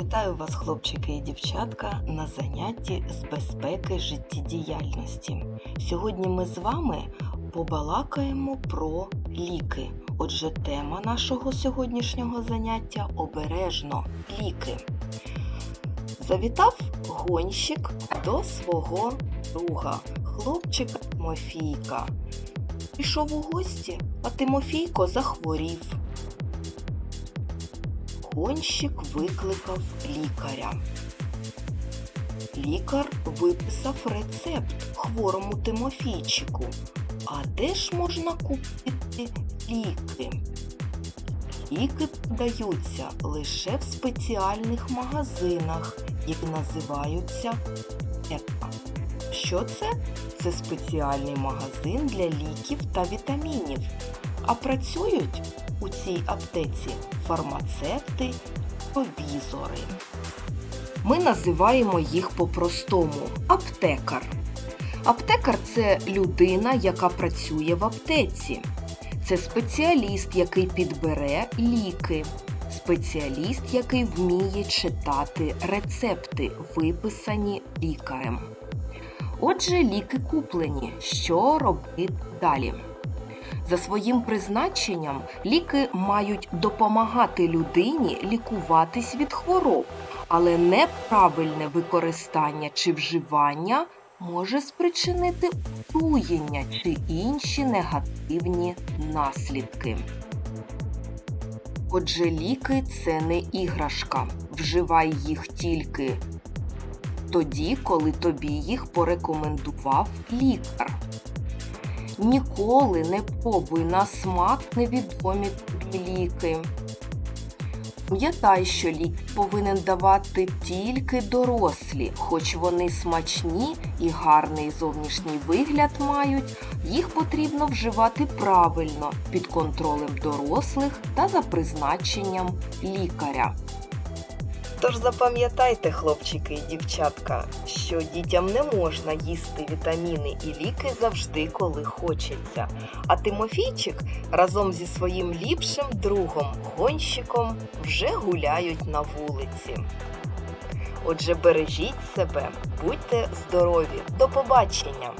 Вітаю вас, хлопчики і дівчатка, на занятті з безпеки життєдіяльності. Сьогодні ми з вами побалакаємо про ліки. Отже, тема нашого сьогоднішнього заняття обережно ліки. Завітав гонщик до свого друга, хлопчика Тимофійка. Пішов у гості, а Тимофійко захворів. Гонщик викликав лікаря. Лікар виписав рецепт хворому Тимофійчику. А де ж можна купити ліки? Ліки продаються лише в спеціальних магазинах, які називаються ЕПА. Що це? Це спеціальний магазин для ліків та вітамінів. А працюють у цій аптеці фармацевти, провізори. Ми називаємо їх по-простому аптекар. Аптекар це людина, яка працює в аптеці. Це спеціаліст, який підбере ліки. Спеціаліст, який вміє читати рецепти, виписані лікарем. Отже, ліки куплені. Що робити далі? За своїм призначенням ліки мають допомагати людині лікуватись від хвороб, але неправильне використання чи вживання може спричинити отруєння чи інші негативні наслідки. Отже, ліки це не іграшка. Вживай їх тільки тоді, коли тобі їх порекомендував лікар. Ніколи не пробуй на смак невідомі ліки. Пам'ятай, що ліки повинен давати тільки дорослі, хоч вони смачні і гарний зовнішній вигляд мають, їх потрібно вживати правильно під контролем дорослих та за призначенням лікаря. Тож запам'ятайте, хлопчики і дівчатка, що дітям не можна їсти вітаміни і ліки завжди, коли хочеться. А Тимофійчик разом зі своїм ліпшим другом гонщиком вже гуляють на вулиці. Отже, бережіть себе, будьте здорові, до побачення!